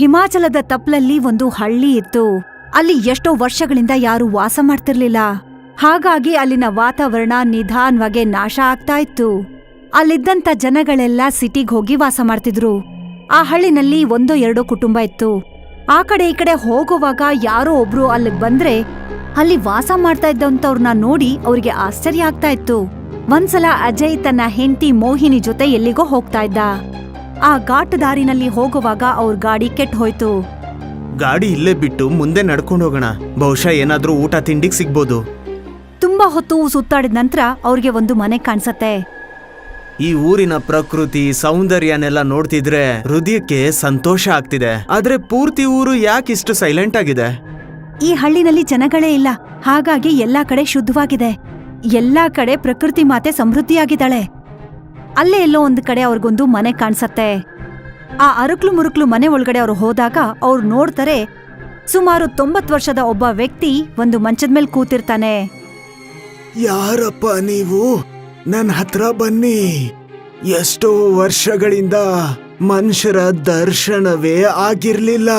ಹಿಮಾಚಲದ ತಪ್ಲಲ್ಲಿ ಒಂದು ಹಳ್ಳಿ ಇತ್ತು. ಅಲ್ಲಿ ಎಷ್ಟೋ ವರ್ಷಗಳಿಂದ ಯಾರು ವಾಸ ಮಾಡ್ತಿರ್ಲಿಲ್ಲ. ಹಾಗಾಗಿ ಅಲ್ಲಿನ ವಾತಾವರಣ ನಿಧಾನವಾಗಿ ನಾಶ ಆಗ್ತಾ ಇತ್ತು. ಅಲ್ಲಿದ್ದಂತ ಜನಗಳೆಲ್ಲ ಸಿಟಿಗ್ ಹೋಗಿ ವಾಸ ಮಾಡ್ತಿದ್ರು. ಆ ಹಳ್ಳಿನಲ್ಲಿ ಒಂದೋ ಎರಡೋ ಕುಟುಂಬ ಇತ್ತು. ಆ ಕಡೆ ಈ ಕಡೆ ಹೋಗುವಾಗ ಯಾರೋ ಒಬ್ರು ಅಲ್ಲಿಗ್ ಬಂದ್ರೆ ಅಲ್ಲಿ ವಾಸ ಮಾಡ್ತಾ ಇದ್ದಂಥವ್ರನ್ನ ನೋಡಿ ಅವ್ರಿಗೆ ಆಶ್ಚರ್ಯ ಆಗ್ತಾ ಇತ್ತು. ಒಂದ್ಸಲ ಅಜಯ್ ತನ್ನ ಹೆಂಡತಿ ಮೋಹಿನಿ ಜೊತೆ ಎಲ್ಲಿಗೋ ಹೋಗ್ತಾ ಇದ್ದ. ಆ ಘಾಟ್ ದಾರಿನಲ್ಲಿ ಹೋಗುವಾಗ ಅವ್ರ ಗಾಡಿ ಕೆಟ್ಟ ಹೋಯ್ತು ಗಾಡಿ ಇಲ್ಲೇ ಬಿಟ್ಟು ಮುಂದೆ ನಡ್ಕೊಂಡು ಹೋಗೋಣ. ಬಹುಶಃ ಏನಾದ್ರೂ ಊಟ ತಿಂಡಿಗೆ ಸಿಗ್ಬೋದು. ತುಂಬಾ ಹೊತ್ತು ಸುತ್ತಾಡಿದ ನಂತರ ಅವ್ರಿಗೆ ಒಂದು ಮನೆ ಕಾಣಿಸತ್ತೆ. ಈ ಊರಿನ ಪ್ರಕೃತಿ ಸೌಂದರ್ಯನೆಲ್ಲ ನೋಡ್ತಿದ್ರೆ ಹೃದಯಕ್ಕೆ ಸಂತೋಷ ಆಗ್ತಿದೆ. ಆದ್ರೆ ಪೂರ್ತಿ ಊರು ಯಾಕೆ ಇಷ್ಟು ಸೈಲೆಂಟ್ ಆಗಿದೆ? ಈ ಹಳ್ಳಿನಲ್ಲಿ ಜನಗಳೇ ಇಲ್ಲ. ಹಾಗಾಗಿ ಎಲ್ಲಾ ಕಡೆ ಶುದ್ಧವಾಗಿದೆ. ಎಲ್ಲಾ ಕಡೆ ಪ್ರಕೃತಿ ಮಾತೆ ಸಮೃದ್ಧಿಯಾಗಿದ್ದಾಳೆ. ಅಲ್ಲೇ ಎಲ್ಲೋ ಒಂದು ಕಡೆ ಅವ್ರಿಗೊಂದು ಮನೆ ಕಾಣಿಸತ್ತೆ. ಆ ಅರುಕ್ಲು ಮುರುಕ್ಲು ಮನೆ ಒಳಗಡೆ ಅವ್ರು ಹೋದಾಗ ಅವ್ರು ನೋಡ್ತಾರೆ ಸುಮಾರು ತೊಂಬತ್ ವರ್ಷದ ಒಬ್ಬ ವ್ಯಕ್ತಿ ಒಂದು ಮಂಚದ ಮೇಲೆ ಕೂತಿರ್ತಾನೆ. ಯಾರಪ್ಪ ನೀವು? ನನ್ನ ಹತ್ರ ಬನ್ನಿ. ಎಷ್ಟೋ ವರ್ಷಗಳಿಂದ ಮನುಷ್ಯರ ದರ್ಶನವೇ ಆಗಿರ್ಲಿಲ್ಲ.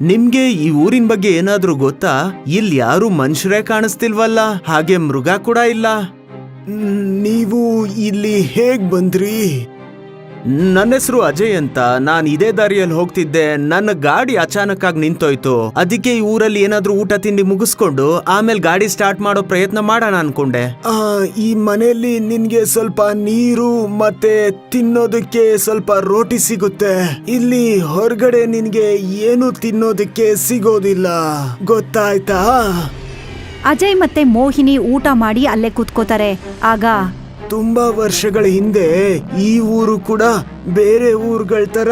ನಿಮ್ಗೆ ಈ ಊರಿನ ಬಗ್ಗೆ ಏನಾದ್ರೂ ಗೊತ್ತಾ? ಇಲ್ಲಿ ಯಾರು ಮನುಷ್ಯರೇ ಕಾಣಿಸ್ತಿಲ್ವಲ್ಲ? ಹಾಗೆ ಮೃಗ ಕೂಡ ಇಲ್ಲ. ನೀವು ಇಲ್ಲಿ ಹೇಗ್ ಬಂದ್ರಿ? ನನ್ನ ಹೆಸರು ಅಜಯ್ ಅಂತ. ನಾನು ಇದೇ ದಾರಿಯಲ್ಲಿ ಹೋಗ್ತಿದ್ದೆ. ನನ್ನ ಗಾಡಿ ಅಚಾನಕ್ ಆಗಿ ನಿಂತೋಯ್ತು. ಅದಕ್ಕೆ ಈ ಊರಲ್ಲಿ ಏನಾದ್ರೂ ಊಟ ತಿಂಡಿ ಮುಗಿಸ್ಕೊಂಡು ಆಮೇಲೆ ಗಾಡಿ ಸ್ಟಾರ್ಟ್ ಮಾಡೋ ಪ್ರಯತ್ನ ಮಾಡೋಣ ಅನ್ಕೊಂಡೆ. ಈ ಮನೆಯಲ್ಲಿ ನಿನ್ಗೆ ಸ್ವಲ್ಪ ನೀರು ಮತ್ತೆ ತಿನ್ನೋದಕ್ಕೆ ಸ್ವಲ್ಪ ರೋಟಿ ಸಿಗುತ್ತೆ. ಇಲ್ಲಿ ಹೊರಗಡೆ ನಿನ್ಗೆ ಏನು ತಿನ್ನೋದಕ್ಕೆ ಸಿಗೋದಿಲ್ಲ. ಗೊತ್ತಾಯ್ತಾ? ಅಜಯ್ ಮತ್ತೆ ಮೋಹಿನಿ ಊಟ ಮಾಡಿ ಅಲ್ಲೇ ಕೂತ್ಕೋತಾರೆ. ಆಗ ತುಂಬಾ ವರ್ಷಗಳ ಹಿಂದೆ ಈ ಊರು ಕೂಡ ಬೇರೆ ಊರುಗಳ ತರ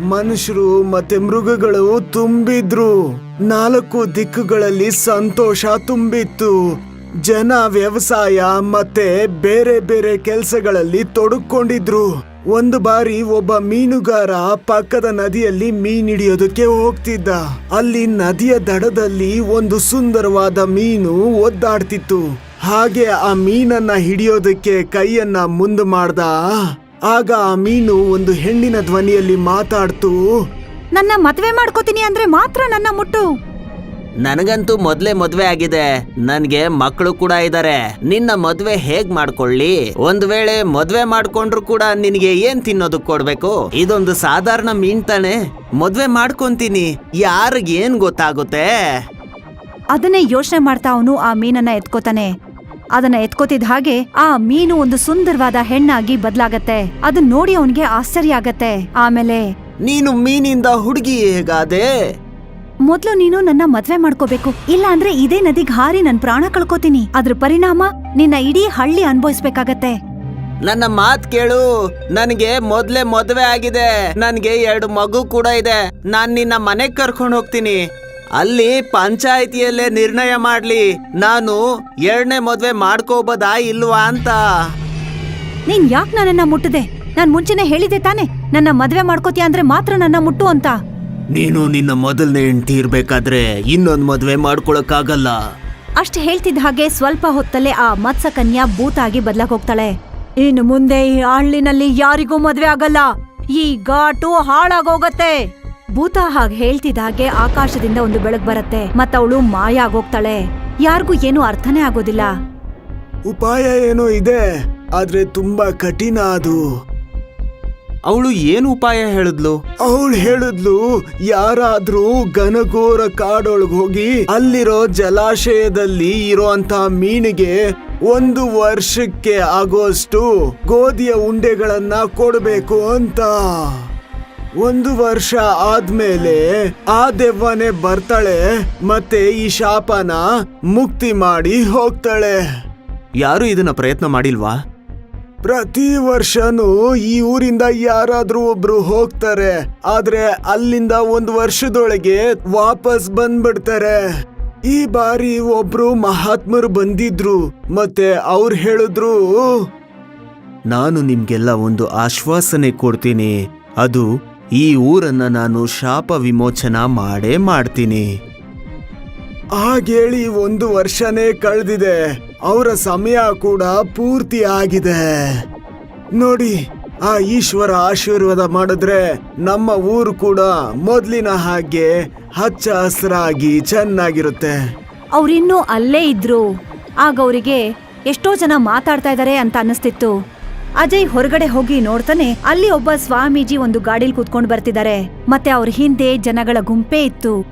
ಮನುಷ್ಯರು ಮತ್ತೆ ಮೃಗಗಳು ತುಂಬಿದ್ರು. ನಾಲ್ಕು ದಿಕ್ಕುಗಳಲ್ಲಿ ಸಂತೋಷ ತುಂಬಿತ್ತು. ಜನ ವ್ಯವಸಾಯ ಮತ್ತೆ ಬೇರೆ ಬೇರೆ ಕೆಲಸಗಳಲ್ಲಿ ತೊಡಕೊಂಡಿದ್ರು. ಒಂದು ಬಾರಿ ಒಬ್ಬ ಮೀನುಗಾರ ಪಕ್ಕದ ನದಿಯಲ್ಲಿ ಮೀನ್ ಹಿಡಿಯೋದಕ್ಕೆ ಹೋಗ್ತಿದ್ದ. ಅಲ್ಲಿ ನದಿಯ ದಡದಲ್ಲಿ ಒಂದು ಸುಂದರವಾದ ಮೀನು ಒದ್ದಾಡ್ತಿತ್ತು. ಹಾಗೆ ಆ ಮೀನನ್ನ ಹಿಡಿಯೋದಕ್ಕೆ ಕೈಯನ್ನ ಮುಂದೆ ಮಾಡ್ದ. ಆಗ ಆ ಮೀನು ಒಂದು ಹೆಣ್ಣಿನ ಧ್ವನಿಯಲ್ಲಿ ಮಾತಾಡ್ತು. ನನ್ನ ಮದುವೆ ಮಾಡ್ಕೋತೀನಿ ಅಂದ್ರೆ ಮಾತ್ರ ನನ್ನ ಮುಟ್ಟು. ನನಗಂತೂ ಮೊದ್ಲೇ ಮದ್ವೆ ಆಗಿದೆ. ನನ್ಗೆ ಮಕ್ಕಳು ಕೂಡ ಇದ್ದಾರೆ ನಿನ್ನ ಮದ್ವೆ ಹೇಗ್ ಮಾಡ್ಕೊಳ್ಳಿ? ಒಂದ್ ವೇಳೆ ಮದ್ವೆ ಮಾಡ್ಕೊಂಡ್ರು ಕೂಡ ನಿನಗೆ ಏನ್ ತಿನ್ನೋದಕ್ ಕೊಡ್ಬೇಕು? ಇದೊಂದು ಸಾಧಾರಣ ಮೀನ್ ತಾನೆ. ಮದ್ವೆ ಮಾಡ್ಕೊಂತೀನಿ. ಯಾರಿಗ್ ಏನ್ ಗೊತ್ತಾಗುತ್ತೆ? ಅದನ್ನೇ ಯೋಚನೆ ಮಾಡ್ತಾ ಅವನು ಆ ಮೀನನ್ನ ಎತ್ಕೋತಾನೆ. ಅದನ್ನ ಎತ್ಕೋತಿದ್ ಹಾಗೆ ಆ ಮೀನು ಒಂದು ಸುಂದರವಾದ ಹೆಣ್ಣಾಗಿ ಬದಲಾಗತ್ತೆ. ಅದನ್ನ ನೋಡಿ ಅವನಿಗೆ ಆಶ್ಚರ್ಯ ಆಗತ್ತೆ. ಆಮೇಲೆ ನೀನು ಮೀನಿಂದ ಹುಡುಗಿ ಹೇಗಾದೆ? ಮೊದ್ಲು ನೀನು ನನ್ನ ಮದ್ವೆ ಮಾಡ್ಕೋಬೇಕು. ಇಲ್ಲ ಅಂದ್ರೆ ಇದೇ ನದಿಗ್ ಹಾರಿ ನನ್ ಪ್ರಾಣ ಕಳ್ಕೋತೀನಿ. ಅದ್ರ ಪರಿಣಾಮ ನಿನ್ನ ಇಡೀ ಹಳ್ಳಿ ಅನ್ಭವಿಸ್ಬೇಕಾಗತ್ತೆ. ನನ್ನ ಮಾತ್ ಕೇಳು. ನನಗೆ ಮೊದ್ಲೇ ಮದ್ವೆ ಆಗಿದೆ. ನನ್ಗೆ ಎರಡು ಮಗು ಕೂಡ ಇದೆ. ನಾನ್ ನಿನ್ನ ಮನೆಗ್ ಕರ್ಕೊಂಡು ಹೋಗ್ತೀನಿ. ಅಲ್ಲಿ ಪಂಚಾಯಿತಿಯಲ್ಲೇ ನಿರ್ಣಯ ಮಾಡ್ಲಿ. ನಾನು ಎರಡನೇ ಮದ್ವೆ ಮಾಡ್ಕೋಬೋದಾ ಇಲ್ವಾ ಅಂತ. ನೀನ್ ಯಾಕ್ ನನ್ನನ್ನ ಮುಟ್ಟದೆ ನಾನ್ ಮುಂಚೆನೆ ಹೇಳಿದೆ ತಾನೆ. ನನ್ನ ಮದ್ವೆ ಮಾಡ್ಕೋತೀಯ ಅಂದ್ರೆ ಮಾತ್ರ ನನ್ನ ಮುಟ್ಟು ಅಂತ. ನೀನು ನಿನ್ನ ಮೊದಲನೇ ಹೆಂಡತಿ ಇರ್ಬೇಕಾದ್ರೆ ಇನ್ನೊಂದು ಮದುವೆ ಮಾಡ್ಕೊಳಕ್ಕಾಗಲ್ಲ. ಅಷ್ಟು ಹೇಳ್ತಿದ್ದ ಹಾಗೆ ಸ್ವಲ್ಪ ಹೊತ್ತಲ್ಲೇ ಆ ಮತ್ಸ್ಯಕನ್ಯಾ ಭೂತಾಗಿ ಬದಲಾಗ್ ಹೋಗ್ತಾಳೆ. ಇನ್ನು ಮುಂದೆ ಈ ಹಳ್ಳಿನಲ್ಲಿ ಯಾರಿಗೂ ಮದ್ವೆ ಆಗಲ್ಲ. ಈ ಘಾಟು ಹಾಳಾಗೋಗತ್ತೆ. ಭೂತ ಹಾಗೆ ಹೇಳ್ತಿದ್ದ ಹಾಗೆ ಆಕಾಶದಿಂದ ಒಂದು ಬೆಳಕ್ ಬರತ್ತೆ. ಮತ್ತವಳು ಮಾಯ ಆಗೋಗ್ತಾಳೆ ಯಾರಿಗೂ ಏನು ಅರ್ಥನೇ ಆಗೋದಿಲ್ಲ. ಉಪಾಯ ಏನೋ ಇದೆ ಆದ್ರೆ ತುಂಬಾ ಕಠಿಣ ಅದು. ಅವಳು ಏನು ಉಪಾಯ ಹೇಳಿದ್ಲು? ಅವಳು ಹೇಳಿದ್ಲು ಯಾರಾದ್ರೂ ಘನಘೋರ ಕಾಡೊಳಗ್ ಹೋಗಿ ಅಲ್ಲಿರೋ ಜಲಾಶಯದಲ್ಲಿ ಇರೋಂತ ಮೀನಿಗೆ ಒಂದು ವರ್ಷಕ್ಕೆ ಆಗೋಷ್ಟು ಗೋಧಿಯ ಉಂಡೆಗಳನ್ನ ಕೊಡಬೇಕು ಅಂತ. ಒಂದು ವರ್ಷ ಆದ್ಮೇಲೆ ಆ ದೆವ್ವನೆ ಬರ್ತಾಳೆ ಮತ್ತೆ ಈ ಶಾಪನ ಮುಕ್ತಿ ಮಾಡಿ ಹೋಗ್ತಾಳೆ. ಯಾರು ಇದನ್ನ ಪ್ರಯತ್ನ ಮಾಡಿಲ್ವಾ? ಪ್ರತಿ ವರ್ಷನೂ ಈ ಊರಿಂದ ಯಾರಾದ್ರೂ ಒಬ್ರು ಹೋಗ್ತಾರೆ. ಆದ್ರೆ ಅಲ್ಲಿಂದ ಒಂದು ವರ್ಷದೊಳಗೆ ವಾಪಸ್ ಬಂದ್ಬಿಡ್ತಾರೆ. ಈ ಬಾರಿ ಒಬ್ರು ಮಹಾತ್ಮರು ಬಂದಿದ್ರು. ಮತ್ತೆ ಅವ್ರು ಹೇಳಿದ್ರು, ನಾನು ನಿಮ್ಗೆಲ್ಲ ಒಂದು ಆಶ್ವಾಸನೆ ಕೊಡ್ತೀನಿ. ಅದು ಈ ಊರನ್ನ ನಾನು ಶಾಪ ವಿಮೋಚನ ಮಾಡೇ ಮಾಡ್ತೀನಿ. ಹಾಗೇಳಿ ಒಂದು ವರ್ಷನೇ ಕಳೆದಿದೆ. ಅವರ ಸಮಯ ಕೂಡ ಪೂರ್ತಿ ಆಗಿದೆ. ನೋಡಿ, ಆ ಈಶ್ವರ ಆಶೀರ್ವಾದ ಮಾಡಿದ್ರೆ ನಮ್ಮ ಊರು ಕೂಡ ಮೊದಲಿನ ಹಾಗೆ ಹಚ್ಚ ಹಸಿರಾಗಿ ಚೆನ್ನಾಗಿರುತ್ತೆ. ಅವರಿನ್ನೂ ಅಲ್ಲೇ ಇದ್ರು. ಆಗ ಅವರಿಗೆ ಎಷ್ಟೋ ಜನ ಮಾತಾಡ್ತಾ ಇದಾರೆ ಅಂತ ಅನಿಸ್ತಿತ್ತು ಅಜಯ್ ಹೊರಗಡೆ ಹೋಗಿ ನೋಡ್ತಾನೆ ಅಲ್ಲಿ ಒಬ್ಬ ಸ್ವಾಮೀಜಿ ಒಂದು ಗಾಡಿಲ್ ಕೂತ್ಕೊಂಡು ಬರ್ತಿದ್ದಾರೆ. ಮತ್ತೆ ಅವ್ರ ಹಿಂದೆ ಜನಗಳ ಗುಂಪೇ ಇತ್ತು.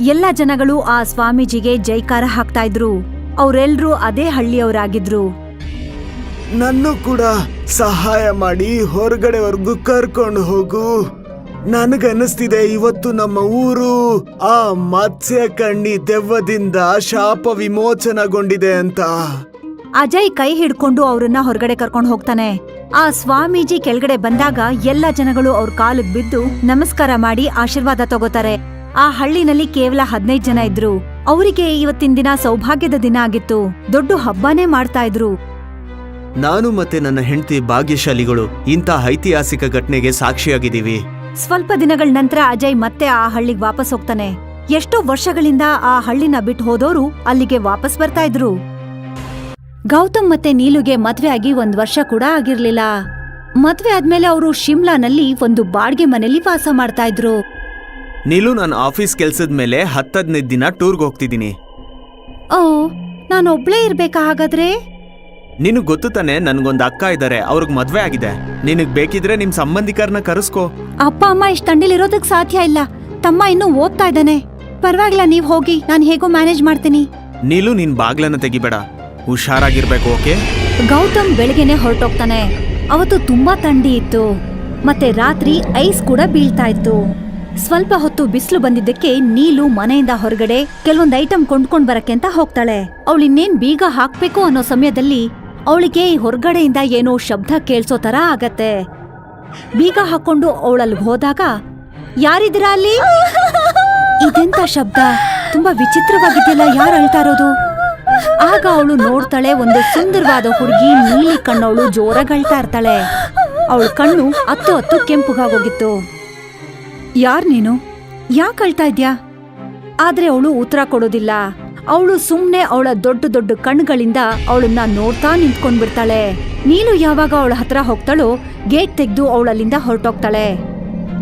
ಎಲ್ಲ ಜನಗಳು ಆ ಸ್ವಾಮೀಜಿಗೆ ಜೈಕಾರ ಹಾಕ್ತಾ ಇದ್ರು. ಅವ್ರೆಲ್ರೂ ಅದೇ ಹಳ್ಳಿಯವರಾಗಿದ್ರು. ನನ್ನ ಕೂಡ ಸಹಾಯ ಮಾಡಿ ಹೊರಗಡೆವರೆಗೂ ಕರ್ಕೊಂಡು ಹೋಗು. ನನಗನ್ನಿಸ್ತಿದೆ ಇವತ್ತು ನಮ್ಮ ಊರು ಆ ಮತ್ಸ್ಯ ಕಣ್ಣಿ ದೆವ್ವದಿಂದ ಶಾಪ ವಿಮೋಚನಗೊಂಡಿದೆ ಅಂತ. ಅಜಯ್ ಕೈ ಹಿಡ್ಕೊಂಡು ಅವ್ರನ್ನ ಹೊರಗಡೆ ಕರ್ಕೊಂಡು ಹೋಗ್ತಾನೆ. ಆ ಸ್ವಾಮೀಜಿ ಕೆಳಗಡೆ ಬಂದಾಗ ಎಲ್ಲ ಜನಗಳು ಅವ್ರ ಕಾಲಿಗೆ ಬಿದ್ದು ನಮಸ್ಕಾರ ಮಾಡಿ ಆಶೀರ್ವಾದ ತಗೋತಾರೆ. ಆ ಹಳ್ಳಿನಲ್ಲಿ ಕೇವಲ ಹದಿನೈದು ಜನ ಇದ್ರು. ಅವರಿಗೆ ಇವತ್ತಿನ ದಿನ ಸೌಭಾಗ್ಯದ ದಿನ ಆಗಿತ್ತು. ದೊಡ್ಡ ಹಬ್ಬನೇ ಮಾಡ್ತಾ ಇದ್ರು. ನಾನು ಮತ್ತೆ ನನ್ನ ಹೆಂಡತಿ ಭಾಗ್ಯಶಾಲಿಗಳು ಇಂಥ ಐತಿಹಾಸಿಕ ಘಟನೆಗೆ ಸಾಕ್ಷಿಯಾಗಿದ್ದೀವಿ. ಸ್ವಲ್ಪ ದಿನಗಳ ನಂತರ ಅಜಯ್ ಮತ್ತೆ ಆ ಹಳ್ಳಿಗೆ ವಾಪಸ್ ಹೋಗ್ತಾನೆ. ಎಷ್ಟೋ ವರ್ಷಗಳಿಂದ ಆ ಹಳ್ಳಿನ ಬಿಟ್ಟು ಹೋದೋರು ಅಲ್ಲಿಗೆ ವಾಪಸ್ ಬರ್ತಾ ಇದ್ರು. ಗೌತಮ್ ಮತ್ತೆ ನೀಲುಗೆ ಮದ್ವೆ ಆಗಿ ಒಂದ್ ವರ್ಷ ಕೂಡ ಆಗಿರ್ಲಿಲ್ಲ. ಮದ್ವೆ ಆದ್ಮೇಲೆ ಅವರು ಶಿಮ್ಲಾನಲ್ಲಿ ಒಂದು ಬಾಡ್ಗೆ ಮನೆಯಲ್ಲಿ ವಾಸ ಮಾಡ್ತಾ ಇದ್ರು. ನೀಲು ನಾನು ಆಫೀಸ್ ಕೆಲ್ಸದ ಮೇಲೆ ಹತ್ತದ್ನೈದು ದಿನ ಟೂರ್ಗೆ ಹೋಗ್ತಿದ್ದೀನಿ. ಓ ನಾನು ಒಬ್ಳೇ ಇರ್ಬೇಕಾ ಹಾಗಾದ್ರೆ? ನಿನಗ್ ಗೊತ್ತು ತಾನೆ ನನ್ಗೊಂದು ಅಕ್ಕ ಇದ್ದಾರೆ ಅವ್ರಿಗೆ ಮದ್ವೆ ಆಗಿದೆ. ನಿನಗ್ ಬೇಕಿದ್ರೆ ನಿಮ್ ಸಂಬಂಧಿಕರನ್ನ ಕರೆಸ್ಕೋ. ಅಪ್ಪ ಅಮ್ಮ ಇಷ್ಟ ತಂಡಿಲಿರೋದಕ್ಕೆ ಸಾಧ್ಯ ಇಲ್ಲ. ತಮ್ಮ ಇನ್ನೂ ಓದ್ತಾ ಇದ್ದಾನೆ. ಪರವಾಗಿಲ್ಲ ನೀವ್ ಹೋಗಿ ನಾನು ಹೇಗೋ ಮ್ಯಾನೇಜ್ ಮಾಡ್ತೀನಿ. ನೀಲು ನಿನ್ ಬಾಗ್ಲನ್ನ ತೆಗಿಬೇಡ. ಹುಷಾರಾಗಿರ್ಬೇಕು ಓಕೆ? ಗೌತಮ್ ಬೆಳಗ್ಗೆನೆ ಹೊರಟೋಗ್ತಾನೆ. ಅವತ್ತು ತುಂಬಾ ಥಂಡಿ ಇತ್ತು. ಮತ್ತೆ ರಾತ್ರಿ ಐಸ್ ಕೂಡ ಬೀಳ್ತಾ ಇತ್ತು. ಸ್ವಲ್ಪ ಹೊತ್ತು ಬಿಸಿಲು ಬಂದಿದ್ದಕ್ಕೆ ನೀಲು ಮನೆಯಿಂದ ಹೊರಗಡೆ ಕೆಲವೊಂದು ಐಟಮ್ ಕೊಂಡ್ಕೊಂಡ್ ಬರಕ್ಕೆ ಅಂತ ಹೋಗ್ತಾಳೆ. ಅವಳು ಇನ್ನೇನ್ ಬೀಗ ಹಾಕ್ಬೇಕು ಅನ್ನೋ ಸಮಯದಲ್ಲಿ ಅವಳಿಗೆ ಹೊರಗಡೆಯಿಂದ ಏನೋ ಶಬ್ದ ಕೇಳಿಸೋ ತರ ಆಗತ್ತೆ. ಬೀಗ ಹಾಕೊಂಡು ಅವಳಲ್ಲಿ ಹೋದಾಗ, ಯಾರಿದ್ದೀರಾ ಅಲ್ಲಿ? ಇದೆಂತ ಶಬ್ದ? ತುಂಬಾ ವಿಚಿತ್ರವಾಗಿದೆಯಲ್ಲ, ಯಾರು ಅಳ್ತಾ ಇರೋದು? ಆಗ ಅವಳು ನೋಡ್ತಾಳೆ, ಒಂದು ಸುಂದರವಾದ ಹುಡುಗಿ ನೀಲಿ ಕಣ್ಣವಳು ಜೋರಾಗಿ ಅಳ್ತಾ ಇರ್ತಾಳೆ. ಅವಳ ಕಣ್ಣು ಹತ್ತು ಹತ್ತು ಕೆಂಪುಗಾಗೋಗಿತ್ತು ಯಾರ್ ನೀನು? ಯಾಕೆ ಅಳ್ತಾ ಇದ್ಯಾ? ಆದ್ರೆ ಅವಳು ಉತ್ತರ ಕೊಡೋದಿಲ್ಲ. ಅವಳು ಸುಮ್ನೆ ಅವಳ ದೊಡ್ಡ ದೊಡ್ಡ ಕಣ್ಗಳಿಂದ ಅವಳನ್ನ ನೋಡ್ತಾ ನಿಂತ್ಕೊಂಡ್ಬಿಡ್ತಾಳೆ. ನೀನು ಯಾವಾಗ ಅವಳ ಹತ್ರ ಹೋಗ್ತಾಳೋ, ಗೇಟ್ ತೆಗೆದು ಅವಳಲ್ಲಿಂದ ಹೊರಟೋಗ್ತಾಳೆ.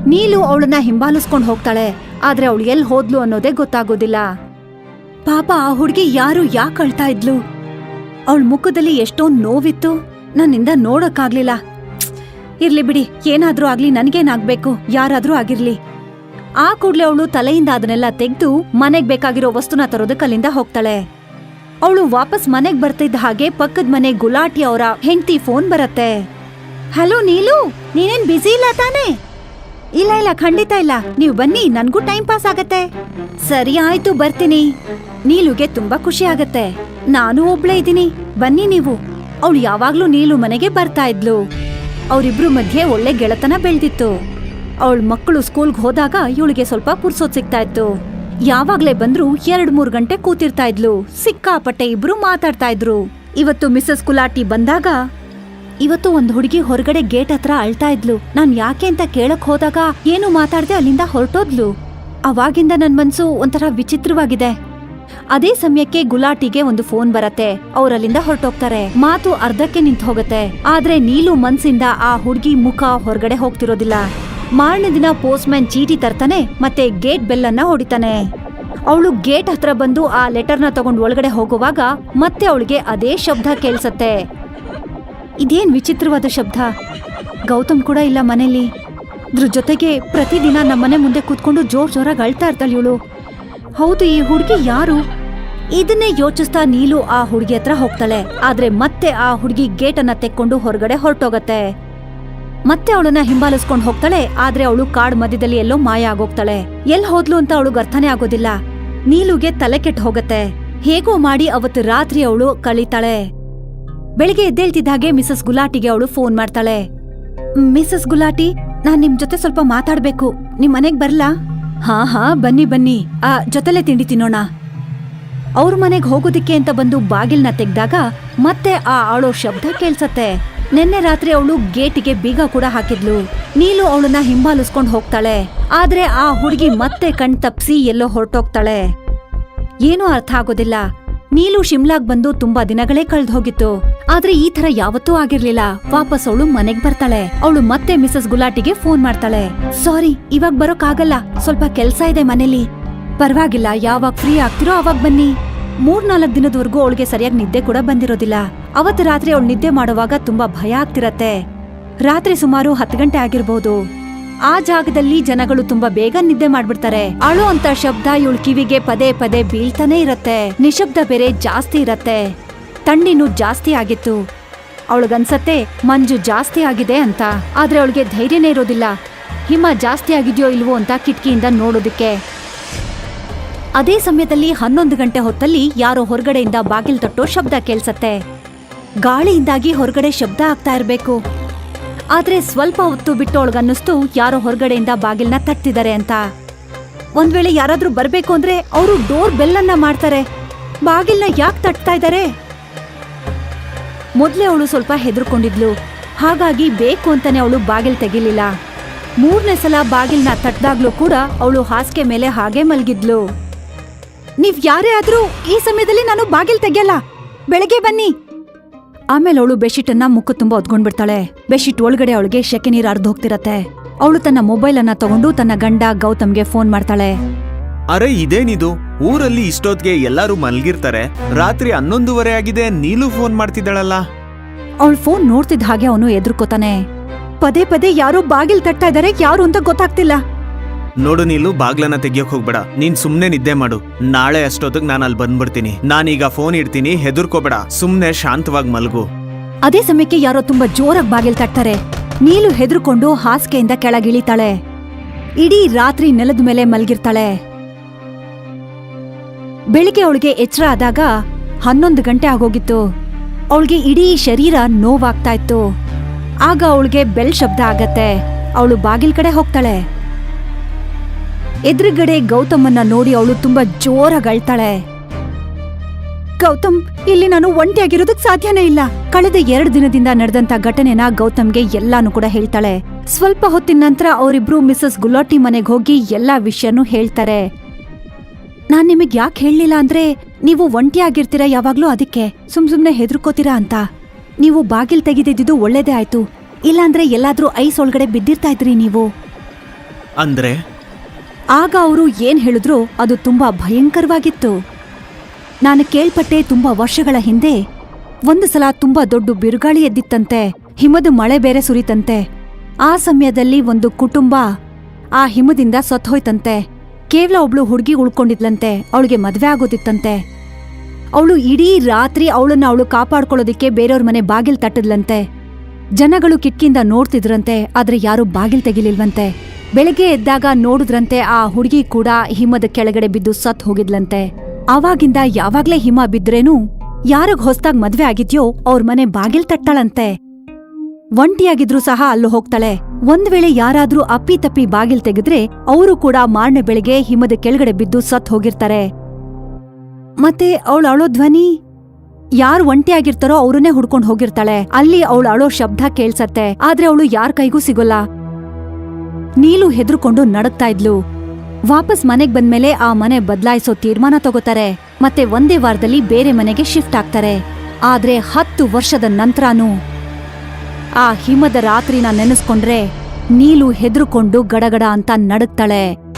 ನೀಲು ಅವಳನ್ನ ಹಿಂಬಾಲಿಸ್ಕೊಂಡು ಹೋಗ್ತಾಳೆ. ಆದ್ರೆ ಅವಳು ಎಲ್ಲಿ ಹೋದ್ಲು ಅನ್ನೋದೇ ಗೊತ್ತಾಗೋದಿಲ್ಲ. ಪಾಪ ಆ ಹುಡುಗಿ ಯಾರು ಯಾಕೆ ಅಳ್ತಾ ಇದ್ಲು? ಅವಳ ಮುಖದಲ್ಲಿ ಎಷ್ಟೊಂದು ನೋವಿತ್ತು. ನನ್ನಿಂದ ನೋಡಕ್ಕಾಗ್ಲಿಲ್ಲ. ಇರ್ಲಿ ಬಿಡಿ, ಏನಾದ್ರೂ ಆಗ್ಲಿ ನನ್ಗೇನಾಗ್ಬೇಕು, ಯಾರಾದ್ರೂ ಆಗಿರ್ಲಿ. ಆ ಕೂಡ್ಲೆ ಅವಳು ತಲೆಯಿಂದ ಅದನ್ನೆಲ್ಲ ತೆಗೆದು ಮನೆಗ್ ಬೇಕಾಗಿರೋ ವಸ್ತುನ ತರೋದಕ್ಕೆ ಅಲ್ಲಿಂದ ಹೋಗ್ತಾಳೆ. ಅವಳು ವಾಪಸ್ ಮನೆಗ್ ಬರ್ತಿದ್ದ ಹಾಗೆ ಪಕ್ಕದ ಮನೆ ಗುಲಾಟಿ ಅವರ ಹೆಂಡತಿ ಫೋನ್ ಬರತ್ತೆ. ಹಲೋ ನೀಲು, ನೀನೇನ್ ಬ್ಯುಸಿ ಇಲ್ಲ ತಾನೇ? ಇಲ್ಲ ಇಲ್ಲ, ಖಂಡಿತ ಇಲ್ಲ. ನೀವು ಬನ್ನಿ, ನನ್ಗೂ ಟೈಮ್ ಪಾಸ್ ಆಗತ್ತೆ. ಸರಿ ಆಯ್ತು, ಬರ್ತೀನಿ. ನೀಲುಗೆ ತುಂಬಾ ಖುಷಿ ಆಗತ್ತೆ. ನಾನು ಒಬ್ಳೇ ಇದ್ದೀನಿ, ಬನ್ನಿ ನೀವು. ಅವಳು ಯಾವಾಗ್ಲೂ ನೀಲು ಮನೆಗೆ ಬರ್ತಾ ಇದ್ಲು. ಅವರಿಬ್ರು ಮಧ್ಯೆ ಒಳ್ಳೆ ಗೆಳತನ ಬೆಳ್ದಿತ್ತು. ಅವಳ ಮಕ್ಕಳು ಸ್ಕೂಲ್ಗೆ ಹೋದಾಗ ಇವಳಿಗೆ ಸ್ವಲ್ಪ ಪುರ್ಸೋದ್ ಸಿಗ್ತಾ ಇತ್ತು. ಯಾವಾಗ್ಲೇ ಬಂದ್ರು ಎರಡ್ ಮೂರ್ ಗಂಟೆ ಕೂತಿರ್ತಾ ಇದ್ಲು. ಸಿಕ್ಕಾಪಟ್ಟೆ ಇಬ್ರು ಮಾತಾಡ್ತಾ ಇದ್ರು. ಇವತ್ತು ಮಿಸಸ್ ಕುಲಾಟಿ ಬಂದಾಗ ಇವತ್ತು ಒಂದ್ ಹುಡುಗಿ ಹೊರಗಡೆ ಗೇಟ್ ಹತ್ರ ಅಳ್ತಾ ಇದ್ಲು. ನಾನ್ ಯಾಕೆ ಅಂತ ಕೇಳಕ್ ಹೋದಾಗ ಏನು ಮಾತಾಡ್ದೆ ಅಲ್ಲಿಂದ ಹೊರಟೋದ್ಲು. ಅವಾಗಿಂದ ನನ್ ಮನ್ಸು ಒಂಥರ ವಿಚಿತ್ರವಾಗಿದೆ. ಅದೇ ಸಮಯಕ್ಕೆ ಗುಲಾಟಿಗೆ ಒಂದು ಫೋನ್ ಬರತ್ತೆ. ಅವರಲ್ಲಿಂದ ಹೊರಟೋಗ್ತಾರೆ. ಮಾತು ಅರ್ಧಕ್ಕೆ ನಿಂತು ಹೋಗತ್ತೆ. ಆದ್ರೆ ನೀಲು ಮನ್ಸಿಂದ ಆ ಹುಡುಗಿ ಮುಖ ಹೊರಗಡೆ ಹೋಗ್ತಿರೋದಿಲ್ಲ. ಮಾರನೇ ದಿನ ಪೋಸ್ಟ್ಮ್ಯಾನ್ ಚೀಟಿ ತರ್ತಾನೆ, ಮತ್ತೆ ಗೇಟ್ ಬೆಲ್ಲನ್ನ ಹೊಡಿತಾನೆ. ಅವಳು ಗೇಟ್ ಹತ್ರ ಬಂದು ಆ ಲೆಟರ್ನ ತಗೊಂಡು ಒಳಗಡೆ ಹೋಗುವಾಗ ಮತ್ತೆ ಅವಳಿಗೆ ಅದೇ ಶಬ್ದ ಕೇಳಿಸತ್ತೆ. ಇದೇನ್ ವಿಚಿತ್ರವಾದ ಶಬ್ದ? ಗೌತಮ್ ಕೂಡ ಇಲ್ಲ ಮನೇಲಿ. ಇದ್ರ ಜೊತೆಗೆ ಪ್ರತಿದಿನ ನಮ್ಮನೆ ಮುಂದೆ ಕೂತ್ಕೊಂಡು ಜೋರ್ ಜೋರಾಗಿ ಅಳ್ತಾ ಇರ್ತಾಳೆ ಇವಳು. ಹೌದು, ಈ ಹುಡುಗಿ ಯಾರು? ಇದನ್ನೇ ಯೋಚಿಸ್ತಾ ನೀಲು ಆ ಹುಡುಗಿ ಹತ್ರ ಹೋಗ್ತಾಳೆ. ಆದ್ರೆ ಮತ್ತೆ ಆ ಹುಡುಗಿ ಗೇಟ್ ಅನ್ನ ತೆಕ್ಕೊಂಡು ಹೊರಗಡೆ ಹೊರಟೋಗತ್ತೆ. ಮತ್ತೆ ಅವಳನ್ನ ಹಿಂಬಾಲಿಸ್ಕೊಂಡು ಹೋಗ್ತಾಳೆ. ಆದ್ರೆ ಅವಳು ಕಾಡ್ ಮಧ್ಯದಲ್ಲಿ ಎಲ್ಲೋ ಮಾಯ ಆಗೋಗ್ತಾಳೆ. ಎಲ್ ಹೋದ್ಲು ಅಂತ ಅವಳು ಅರ್ಥನೇ ಆಗೋದಿಲ್ಲ. ನೀಲುಗೆ ತಲೆ ಕೆಟ್ಟ ಹೋಗತ್ತೆ. ಹೇಗೋ ಮಾಡಿ ಅವತ್ತು ರಾತ್ರಿ ಅವಳು ಕಳೀತಾಳೆ. ಬೆಳಿಗ್ಗೆ ಎದ್ದೇಳ್ತಿದ್ದ ಹಾಗೆ ಮಿಸಸ್ ಗುಲಾಟಿಗೆ ಅವಳು ಫೋನ್ ಮಾಡ್ತಾಳೆ. ಮಿಸಸ್ ಗುಲಾಟಿ, ನಾನ್ ನಿಮ್ ಜೊತೆ ಸ್ವಲ್ಪ ಮಾತಾಡ್ಬೇಕು. ನಿಮ್ ಮನೆಗ್ ಬರ್ಲಾ? ಹಾ ಹಾ, ಬನ್ನಿ ಬನ್ನಿ. ಆ, ಜೊತೆಲೆ ತಿಂಡಿ ತಿನ್ನೋಣ. ಅವ್ರ ಮನೆಗೆ ಹೋಗೋದಿಕ್ಕೆ ಅಂತ ಬಂದು ಬಾಗಿಲ್ನ ತೆಗ್ದಾಗ ಮತ್ತೆ ಆ ಆಳೋ ಶಬ್ದ ಕೇಳ್ಸತ್ತೆ. ನಿನ್ನೆ ರಾತ್ರಿ ಅವಳು ಗೇಟಿಗೆ ಬೀಗ ಕೂಡ ಹಾಕಿದ್ಲು. ನೀಲು ಅವಳನ್ನ ಹಿಂಬಾಲಿಸ್ಕೊಂಡು ಹೋಗ್ತಾಳೆ. ಆದ್ರೆ ಆ ಹುಡುಗಿ ಮತ್ತೆ ಕಣ್ ತಪ್ಸಿ ಎಲ್ಲೋ ಹೊರಟೋಗ್ತಾಳೆ. ಏನೂ ಅರ್ಥ ಆಗೋದಿಲ್ಲ. ನೀಲು ಶಿಮ್ಲಾಗ್ ಬಂದು ತುಂಬಾ ದಿನಗಳೇ ಕಳೆದು ಹೋಗಿತ್ತು. ಆದ್ರೆ ಈ ತರ ಯಾವತ್ತೂ ಆಗಿರ್ಲಿಲ್ಲ. ವಾಪಸ್ ಅವಳು ಮನೆಗ್ ಬರ್ತಾಳೆ. ಅವಳು ಮತ್ತೆ ಮಿಸಸ್ ಗುಲಾಟಿಗೆ ಫೋನ್ ಮಾಡ್ತಾಳೆ. ಸಾರಿ, ಇವಾಗ ಬರೋಕ್ಕಾಗಲ್ಲ ಸ್ವಲ್ಪ ಕೆಲ್ಸ ಇದೆ ಮನೇಲಿ. ಪರವಾಗಿಲ್ಲ, ಯಾವಾಗ ಫ್ರೀ ಆಗ್ತಿರೋ ಅವಾಗ ಬನ್ನಿ. ಮೂರ್ನಾಲ್ಕು ದಿನದವರೆಗೂ ಅವಳಿಗೆ ಸರಿಯಾಗಿ ನಿದ್ದೆ ಕೂಡ ಬಂದಿರೋದಿಲ್ಲ. ಅವತ್ತು ರಾತ್ರಿ ಅವಳು ನಿದ್ದೆ ಮಾಡುವಾಗ ತುಂಬಾ ಭಯ ಆಗ್ತಿರತ್ತೆ. ರಾತ್ರಿ ಸುಮಾರು ಹತ್ತು ಗಂಟೆ ಆಗಿರ್ಬೋದು. ಆ ಜಾಗದಲ್ಲಿ ಜನಗಳು ತುಂಬಾ ಬೇಗ ನಿದ್ದೆ ಮಾಡ್ಬಿಡ್ತಾರೆ. ಅಳು ಅಂತ ಶಬ್ದ ಇವಳ ಕಿವಿಗೆ ಪದೇ ಪದೇ ಬೀಳ್ತಾನೆ ಇರತ್ತೆ. ನಿಶಬ್ದ ಬೇರೆ ಜಾಸ್ತಿ ಇರತ್ತೆ. ತಣ್ಣಿನು ಜಾಸ್ತಿ ಆಗಿತ್ತು. ಅವಳಗನ್ಸತ್ತೆ, ಮಂಜು ಜಾಸ್ತಿ ಆಗಿದೆ ಅಂತ. ಆದ್ರೆ ಅವಳಿಗೆ ಧೈರ್ಯನೇ ಇರೋದಿಲ್ಲ. ಹಿಮ ಜಾಸ್ತಿ ಆಗಿದೆಯೋ ಇಲ್ವೋ ಅಂತ ಕಿಟಕಿಯಿಂದ ನೋಡೋದಕ್ಕೆ. ಅದೇ ಸಮಯದಲ್ಲಿ ಹನ್ನೊಂದು ಗಂಟೆ ಹೊತ್ತಲ್ಲಿ ಯಾರೋ ಹೊರಗಡೆಯಿಂದ ಬಾಗಿಲು ತಟ್ಟೋ ಶಬ್ದ ಕೇಳಿಸತ್ತೆ. ಗಾಳಿಯಿಂದಾಗಿ ಹೊರಗಡೆ ಶಬ್ದ ಆಗ್ತಾ ಇರ್ಬೇಕು. ಆದ್ರೆ ಸ್ವಲ್ಪ ಹೊತ್ತು ಬಿಟ್ಟು ಅನ್ನಿಸ್ತು ಯಾರೋ ಹೊರಗಡೆಯಿಂದ ಬಾಗಿಲ್ನ ತಟ್ಟಿದ್ದಾರೆ ಅಂತ. ಒಂದ್ ವೇಳೆ ಯಾರಾದ್ರೂ ಬರ್ಬೇಕು ಅಂದ್ರೆ ಅವರು ಡೋರ್ ಬೆಲ್ಲನ್ನ ಮಾಡ್ತಾರೆ. ಬಾಗಿಲ್ನ ಯಾಕೆ ತಟ್ತಾ ಇದ್ದಾರೆ ಮೊದ್ಲೇ ಅವಳು ಸ್ವಲ್ಪ ಹೆದರ್ಕೊಂಡಿದ್ಲು. ಹಾಗಾಗಿ ಬೇಕು ಅಂತಾನೆ ಅವಳು ಬಾಗಿಲ್ ತೆಗಿಲಿಲ್ಲ. ಮೂರನೇ ಸಲ ಬಾಗಿಲ್ನ ತಟ್ದಾಗ್ಲೂ ಕೂಡ ಅವಳು ಹಾಸಿಗೆ ಮೇಲೆ ಹಾಗೆ ಮಲಗಿದ್ಲು. ನೀವ್ ಯಾರೇ ಆದ್ರೂ ಈ ಸಮಯದಲ್ಲಿ ನಾನು ಬಾಗಿಲ್ ತೆಗಿಯಲ್ಲ. ಬೆಳಗ್ಗೆ ಬನ್ನಿ. ಆಮೇಲೆ ಅವಳು ಬೆಡ್ಶೀಟ್ ಅನ್ನ ಮುಖ ತುಂಬಾ ಹೊತ್ಕೊಂಡ್ಬಿಡ್ತಾಳೆ ಬೆಡ್ಶೀಟ್ ಒಳಗಡೆ ಅವಳಿಗೆ ಶೆಕೆ ನೀರು ಅರ್ಧ ಹೋಗ್ತಿರತ್ತೆ. ಅವಳು ತನ್ನ ಮೊಬೈಲ್ ಅನ್ನ ತಗೊಂಡು ತನ್ನ ಗಂಡ ಗೌತಮ್ಗೆ ಫೋನ್ ಮಾಡ್ತಾಳೆ. ಅರೆ ಇದೇನಿದು? ಊರಲ್ಲಿ ಇಷ್ಟೊತ್ತಿಗೆ ಎಲ್ಲರೂ ಮಲಗಿರ್ತಾರೆ. ರಾತ್ರಿ ಹನ್ನೊಂದುವರೆ ಆಗಿದೆ ನೀಲು ಫೋನ್ ಮಾಡ್ತಿದ್ದಾಳಲ್ಲ? ಅವಳ ಫೋನ್ ನೋಡ್ತಿದ್ದ ಹಾಗೆ ಅವನು ಎದುರ್ಕೋತಾನೆ ಪದೇ ಪದೇ ಯಾರೋ ಬಾಗಿಲ್ ತಟ್ತಾ ಇದಾರೆ ಯಾರು ಅಂತ ಗೊತ್ತಾಗ್ತಿಲ್ಲ. ನೋಡು ನೀಲು, ಬಾಗ್ಲನ್ನ ತೆಗಿಯಕ್ ಹೋಗ್ಬೇಡ. ನೀನ್ ಸುಮ್ನೆ ನಿದ್ದೆ ಮಾಡು. ನಾಳೆ ಅಷ್ಟೊತ್ತಿಗೆ ನಾನು ಅಲ್ಲಿ ಬಂದ್ಬಿಡ್ತೀನಿ. ನಾನೀಗ ಫೋನ್ ಇಡ್ತೀನಿ, ಹೆದರ್ಕೋಬೇಡ. ಸುಮ್ನೆ ಶಾಂತವಾಗಿ ಮಲ್ಗು. ಅದೇ ಸಮಯಕ್ಕೆ ಯಾರೋ ತುಂಬಾ ಜೋರಾಗಿ ಬಾಗಿಲ್ ತಟ್ತಾರೆ. ನೀಲು ಹೆದರ್ಕೊಂಡು ಹಾಸಿಗೆಯಿಂದ ಕೆಳಗಿಳಿತಾಳೆ. ಇಡೀ ರಾತ್ರಿ ನೆಲದ ಮೇಲೆ ಮಲಗಿರ್ತಾಳೆ. ಬೆಳಿಗ್ಗೆ ಅವಳಿಗೆ ಎಚ್ಚರ ಆದಾಗ ಹನ್ನೊಂದು ಗಂಟೆ ಆಗೋಗಿತ್ತು. ಅವಳಿಗೆ ಇಡೀ ಶರೀರ ನೋವಾಗ್ತಾ ಇತ್ತು. ಆಗ ಅವಳಿಗೆ ಬೆಲ್ ಶಬ್ದ ಆಗತ್ತೆ. ಅವಳು ಬಾಗಿಲ್ ಕಡೆ ಹೋಗ್ತಾಳೆ. ಎದುರುಗಡೆ ಗೌತಮನ್ನ ನೋಡಿ ಅವಳು ತುಂಬಾ ಜೋರಾಗಿ ಅಳ್ತಾಳೆ ಗೌತಮ್, ಇಲ್ಲಿ ನಾನು ಒಂಟಿಯಾಗಿರೋದಕ್ ಸಾಧ್ಯನೇ ಇಲ್ಲ. ಕಳೆದ ಎರಡು ದಿನದಿಂದ ನಡೆದಂತ ಘಟನೆನ ಗೌತಮ್ಗೆ ಎಲ್ಲಾನು ಕೂಡ ಹೇಳ್ತಾಳೆ. ಸ್ವಲ್ಪ ಹೊತ್ತಿನ ನಂತರ ಅವರಿಬ್ರು ಮಿಸಸ್ ಗುಲಾಟಿ ಮನೆಗೆ ಹೋಗಿ ಎಲ್ಲಾ ವಿಷಯನೂ ಹೇಳ್ತಾರೆ. ನಾನ್ ನಿಮಗ್ ಯಾಕೆ ಹೇಳಲಿಲ್ಲ ಅಂದ್ರೆ, ನೀವು ಒಂಟಿಯಾಗಿರ್ತೀರಾ ಯಾವಾಗ್ಲೂ ಅದಕ್ಕೆ. ಸುಮ್ ಸುಮ್ನೆ ಹೆದರ್ಕೋತೀರಾ ಅಂತ. ನೀವು ಬಾಗಿಲ್ ತೆಗೆದಿದ್ದು ಒಳ್ಳೇದೇ ಆಯ್ತು. ಇಲ್ಲಾಂದ್ರೆ ಎಲ್ಲಾದ್ರೂ ಐಸ್ ಒಳಗಡೆ ಬಿದ್ದಿರ್ತಾ ಇದ್ರಿ ನೀವು. ಅಂದ್ರೆ? ಆಗ ಅವರು ಏನ್ ಹೇಳಿದ್ರು ಅದು ತುಂಬಾ ಭಯಂಕರವಾಗಿತ್ತು. ನಾನು ಕೇಳ್ಪಟ್ಟೆ ತುಂಬಾ ವರ್ಷಗಳ ಹಿಂದೆ ಒಂದು ಸಲ ತುಂಬಾ ದೊಡ್ಡ ಬಿರುಗಾಳಿ ಎದ್ದಿತ್ತಂತೆ, ಹಿಮದ ಮಳೆ ಬೇರೆ ಸುರಿತಂತೆ. ಆ ಸಮಯದಲ್ಲಿ ಒಂದು ಕುಟುಂಬ ಆ ಹಿಮದಿಂದ ಸತ್ತೋಯ್ತಂತೆ. ಕೇವಲ ಒಬ್ಳು ಹುಡುಗಿ ಉಳ್ಕೊಂಡಿದ್ಲಂತೆ, ಅವಳಿಗೆ ಮದುವೆ ಆಗೋದಿತ್ತಂತೆ. ಅವಳು ಇಡೀ ರಾತ್ರಿ ಅವಳನ್ನ ಅವಳು ಕಾಪಾಡ್ಕೊಳ್ಳೋದಿಕ್ಕೆ ಬೇರೆಯವ್ರ ಮನೆ ಬಾಗಿಲು ತಟ್ಟದ್ಲಂತೆ. ಜನಗಳು ಕಿಟ್ಕಿಯಿಂದ ನೋಡ್ತಿದ್ರಂತೆ, ಆದ್ರೆ ಯಾರು ಬಾಗಿಲು ತೆಗಿಲಿಲ್ವಂತೆ. ಬೆಳಗ್ಗೆ ಎದ್ದಾಗ ನೋಡಿದ್ರಂತೆ ಆ ಹುಡುಗಿ ಕೂಡ ಹಿಮದ ಕೆಳಗಡೆ ಬಿದ್ದು ಸತ್ ಹೋಗಿದ್ಲಂತೆ. ಆವಾಗಿಂದ ಯಾವಾಗ್ಲೇ ಹಿಮ ಬಿದ್ರೇನು ಯಾರಿಗ್ ಹೊಸ್ದಾಗ್ ಮದ್ವೆ ಆಗಿದ್ಯೋ ಅವ್ರ ಮನೆ ಬಾಗಿಲ್ ತಟ್ಟಾಳಂತೆ. ಒಂಟಿಯಾಗಿದ್ರೂ ಸಹ ಅಲ್ಲೂ ಹೋಗ್ತಾಳೆ. ಒಂದ್ ವೇಳೆ ಯಾರಾದ್ರೂ ಅಪ್ಪಿ ತಪ್ಪಿ ಬಾಗಿಲ್ ತೆಗೆದ್ರೆ ಅವರು ಕೂಡ ಮಾರ್ನೆ ಬೆಳಿಗ್ಗೆ ಹಿಮದ ಕೆಳಗಡೆ ಬಿದ್ದು ಸತ್ ಹೋಗಿರ್ತಾರೆ. ಮತ್ತೆ ಅವಳು ಅಳೋ ಧ್ವನಿ? ಯಾರು ಒಂಟಿಯಾಗಿರ್ತಾರೋ ಅವ್ರನ್ನೇ ಹುಡ್ಕೊಂಡು ಹೋಗಿರ್ತಾಳೆ. ಅಲ್ಲಿ ಅವಳು ಅಳೋ ಶಬ್ದ ಕೇಳ್ಸತ್ತೆ. ಆದ್ರೆ ಅವಳು ಯಾರ್ ಕೈಗೂ ಸಿಗೋಲ್ಲ. ನೀಲು ಹೆದರ್ಕೊಂಡು ನಡಕ್ತಾ ಇದ್ಲು. ವಾಪಸ್ ಮನೆಗ್ ಬಂದ್ಮೇಲೆ ಆ ಮನೆ ಬದಲಾಯಿಸೋ ತೀರ್ಮಾನ ತಗೋತಾರೆ. ಮತ್ತೆ ಒಂದೇ ವಾರದಲ್ಲಿ ಬೇರೆ ಮನೆಗೆ ಶಿಫ್ಟ್ ಆಗ್ತಾರೆ. ಆದ್ರೆ ಹತ್ತು ವರ್ಷದ ನಂತರನು. ಆ ಹಿಮದ ರಾತ್ರಿನ ನೆನೆಸ್ಕೊಂಡ್ರೆ ನೀಲು ಹೆದರ್ಕೊಂಡು ಗಡಗಡ ಅಂತ ನಡುಗ್ತಾಳೆ.